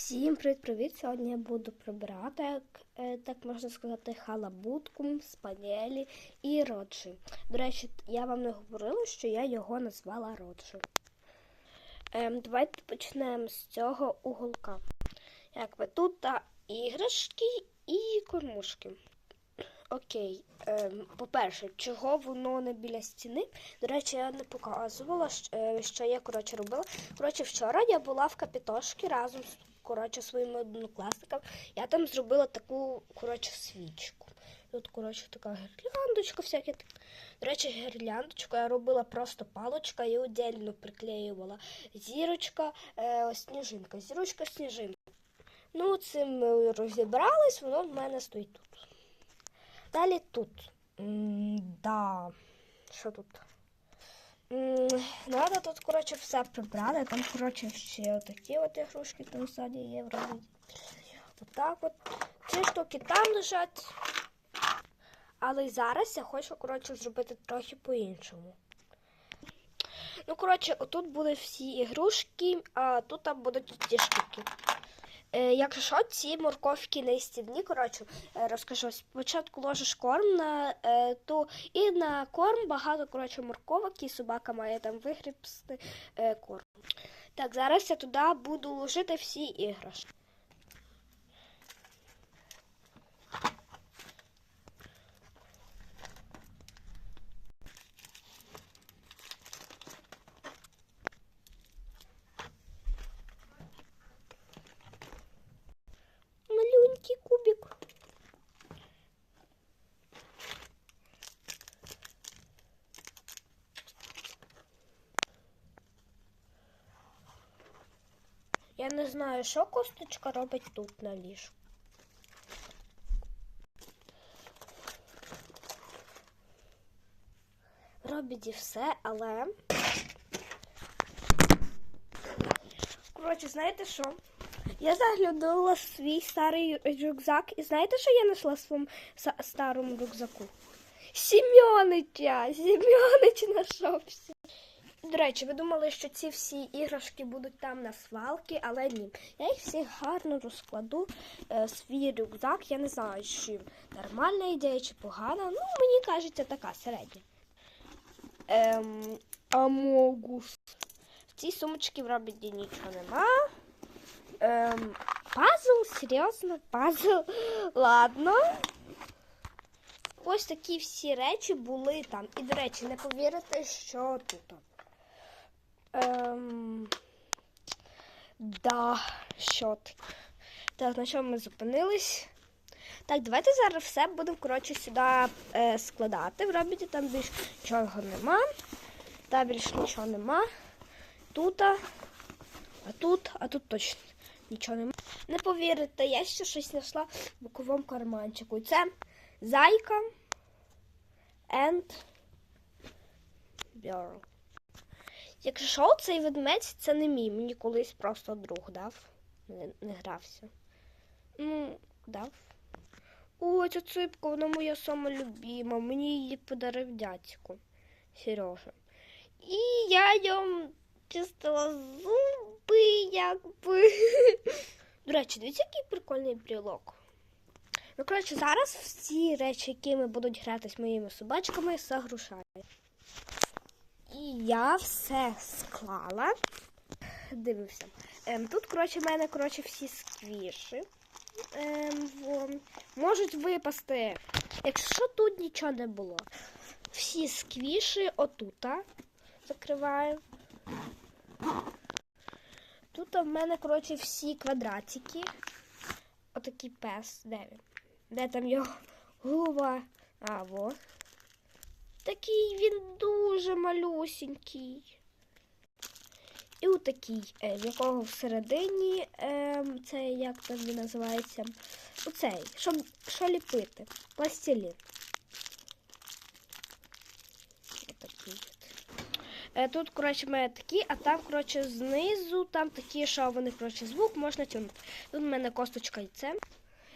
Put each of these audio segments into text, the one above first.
Всім привіт-привіт! Сьогодні я буду прибирати, як е, так можна сказати, халабутку, спанелі і роджі. До речі, я вам не говорила, що я його назвала роджі. Ем, давайте почнемо з цього уголка. Як ви тут та іграшки і кормушки. Окей, ем, по-перше, чого воно не біля стіни? До речі, я не показувала, е, що я коротше робила. Коротше, вчора я була в капітошці разом з коротше, своїми однокласниками. Я там зробила таку коротше, свічку. Тут, коротше, така гірляндочка, всяке. До речі, гірляндочку я робила просто палочка і отдельно приклеювала. Зірочка, е, сніжинка, зірочка, сніжинка. Ну, цим ми розібрались, воно в мене стоїть тут. Далі тут. М-да. Що тут? Надо тут, коротше, все прибрати. Там, коротше, ще отакі от ігрушки там ззаді є вроді. Отак от. Ці штуки там лежать. Але зараз я хочу, коротше, зробити трохи по-іншому. Ну, коротше, отут будуть всі ігрушки, а тут там будуть ті штуки. Е, якщо що, ці морковки на стідні, коротше, е, розкажу. Спочатку ложиш корм на е, ту, і на корм багато коротше, морковок, і собака має там вигрібсти корм. Так, зараз я туди буду ложити всі іграшки. Малюнький кубик. Я не знаю, що косточка робить тут на ліжку. Робить і все, але. Коротше, знаєте що? Я заглянула свій старий рюкзак, і знаєте, що я знайшла в своєму старому рюкзаку? Сім'янича! Сім'янич знайшовся. До речі, ви думали, що ці всі іграшки будуть там на свалці, але ні. Я їх всі гарно розкладу е, свій рюкзак. Я не знаю, чи нормальна ідея, чи погана. Ну, мені кажеться, така середня. Ем, амогус. В цій сумочці в робіті нічого нема. Ем, пазл? Серйозно? Пазл? Ладно. Ось такі всі речі були там. І, до речі, не повірите, що тут. Ем, да, що таке. Так, на чому ми зупинились? Так, давайте зараз все будемо, коротше, сюди е, складати. В робіті там більш нічого нема. Та більш нічого нема. Тут, а тут, а тут точно нічого нема. Не повірите, я ще щось знайшла в боковому карманчику. Це зайка and girl. Якщо цей ведмедь це не мій. Мені колись просто друг дав. Не, не грався. Ну, дав. Ой, ця ципка, вона моя сама любима. Мені її подарив дядько Сережа. І я йому чистила зуби, якби. До речі, дивіться, який прикольний брілок. Ну, коротше, зараз всі речі, якими будуть гратись моїми собачками, загрушаю. І я все склала. Дивився. Ем, тут, коротше, в мене коротше, всі сквіші. Ем, во. Можуть випасти. Якщо тут нічого не було. Всі сквіші отута закриваю. Тут в мене, коротше, всі квадратики. Отакий пес. Де він? Де там його голова? А, во. Такий він дуже малюсінький. І отакий, е, в якого всередині е, це як там він називається? Оцей, що, що ліпити? Пластилін. Е, Тут, коротше, в мене такі, а там, коротше, знизу, там такі, що вони, коротше, звук можна тягнути. Тут в мене косточка і це.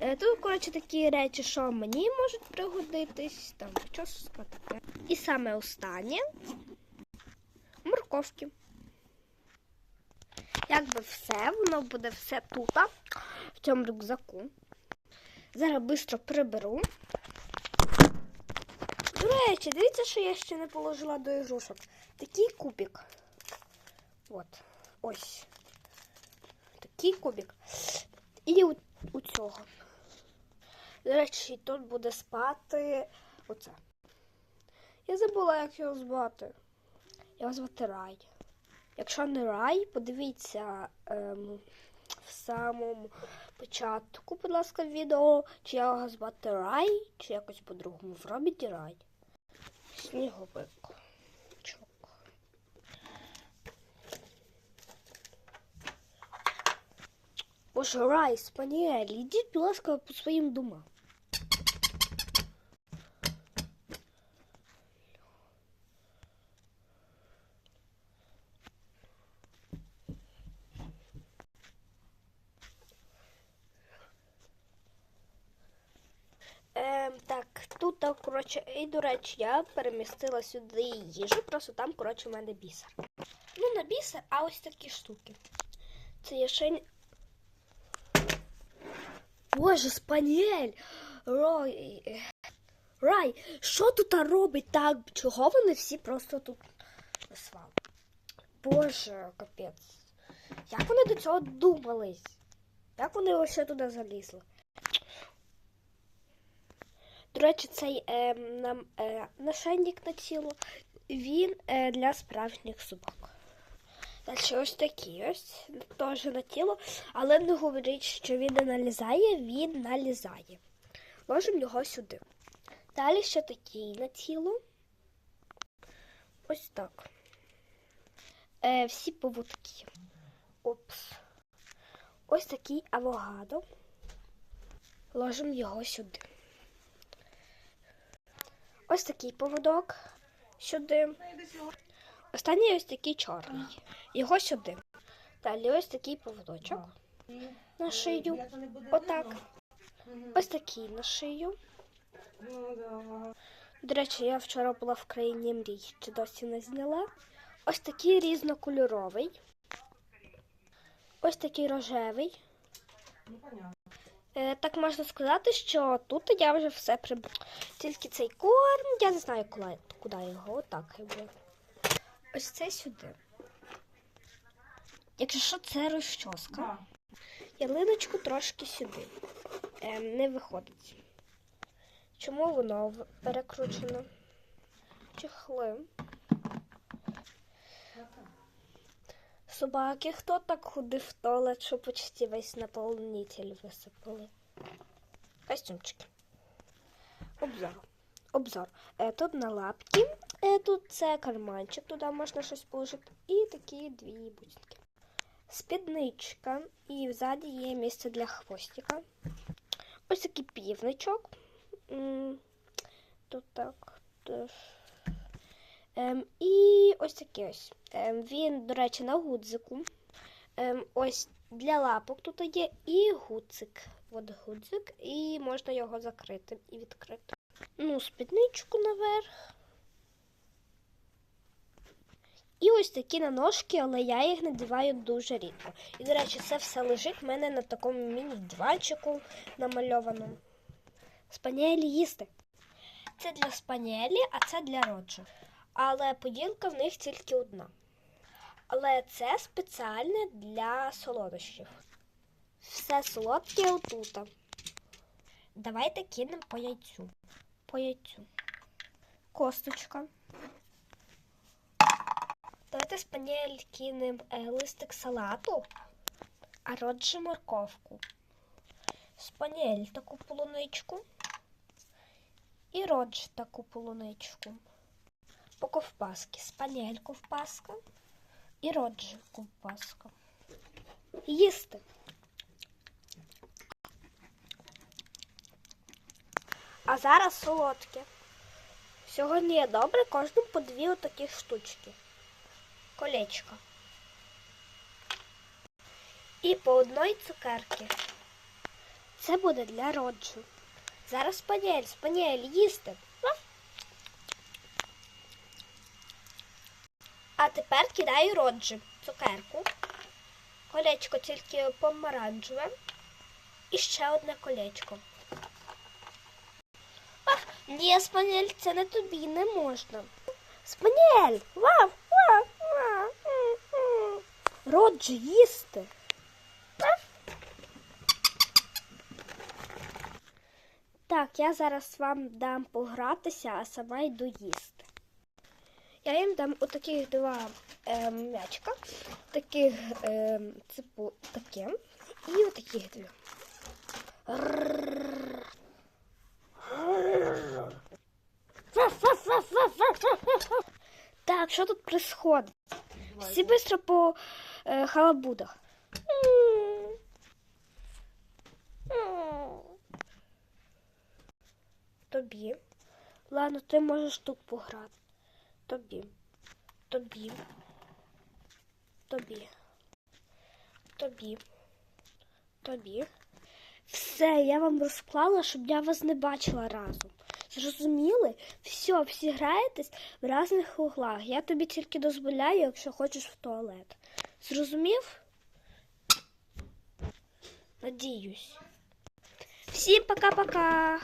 Е, Тут, коротше, такі речі, що мені можуть пригодитись, там чоска таке. І саме останнє морковки. Якби все, воно буде все тут, в цьому рюкзаку. Зараз швидко приберу. До речі, дивіться, що я ще не положила до ігрушок. Такий кубик. От. Ось. Такий кубик. І у, у цього. До речі, тут буде спати оце. Я забула, як його звати. Його звати Рай. Якщо не рай, подивіться ем, в самому початку, будь ласка, відео, чи його звати Рай, чи якось по-другому. В робіті Рай. Сніговик. Боже, Рай, спаніель, ідіть, будь ласка, по своїм домам. Ем, так, тут, так, коротше, і, до речі, я перемістила сюди їжу, просто там, коротше, у мене бісер. Ну, не бісер, а ось такі штуки. Це є ще... Боже, спаніель! Рой... Рай, що тут робить так? Чого вони всі просто тут свали? Боже, капець. Як вони до цього думались? Як вони ще туди залізли? До речі, цей е, нам, е, нашийник на тіло, він е, для справжніх собак. Далі ось такий ось теж на тіло, але не говоріть, що він не налізає, він налізає. Ложимо його сюди. Далі ще такий на тіло. Ось так. Е, всі поводки. Опс. Ось такий авогадо. Ложимо його сюди. Ось такий поводок сюди. Останній ось такий чорний. Його сюди. Далі ось такий поводочок на шию. Отак. Ось такий на шию. До речі, я вчора була в країні мрій, чи досі не зняла. Ось такий різнокольоровий. Ось такий рожевий. Е, так можна сказати, що тут я вже все прибрала. Тільки цей корм, я не знаю, куди, куди його. Отак буде. Ось це сюди. Якщо що, це розчоска. Ялиночку трошки сюди. Ем, не виходить. Чому воно перекручено? Чехли. Собаки, хто так ходив в туалет, що почти весь наповнитель висипали? Костюмчики. Обзор. Обзор. Е, тут на лапки. Е, тут це карманчик, туди можна щось положити. І такі дві бусинки. Спідничка. І ззаді є місце для хвостика. Ось такий півничок. Тут так теж. Ем, і ось такий ось. Ем, він, до речі, на гудзику. Ем, ось для лапок тут є і гудзик. От гудзик, і можна його закрити і відкрити. Ну, спідничку наверх. І ось такі на ножки, але я їх надіваю дуже рідко. І, до речі, це все лежить в мене на такому міні-диванчику намальованому. Спаніелі їсти. Це для спаніелі, а це для роджа. Але поділка в них тільки одна. Але це спеціальне для солодощів. Все солодке отут. Давайте кинемо по яйцю. По яйцю. Косточка. Давайте спаніель кинемо е, листик салату, а роджі морковку. Спаніель таку полуничку. І родж таку полуничку. По ковбаски. Спаніель ковбаска і роджі ковбаска. Їсти. А зараз солодке. Сьогодні є добре кожному по дві отакі штучки. Колечко. І по одної цукерки. Це буде для роджу. Зараз спаніель, спаніель, їсти. Раф. А тепер кидаю роджі цукерку. Колечко тільки помаранчеве. І ще одне колечко. Ах, ні, спанель, це не тобі, не можна. Спанель! Вау! м, м. Роджі, їсти. Так, я зараз вам дам погратися, а сама йду їсти. Я їм дам отаких два е, м'ячка, таких е, ципу, таке, і отаких дві. Так, що тут происходит? Всі быстро по е, халабудах. Тобі. Ладно, ти можеш тут пограти. Тобі. Тобі. Тобі. Тобі. Тобі. Все, я вам розклала, щоб я вас не бачила разом. Зрозуміли? Все, всі граєтесь в різних углах. Я тобі тільки дозволяю, якщо хочеш в туалет. Зрозумів? Надіюсь. Всім пока-пока.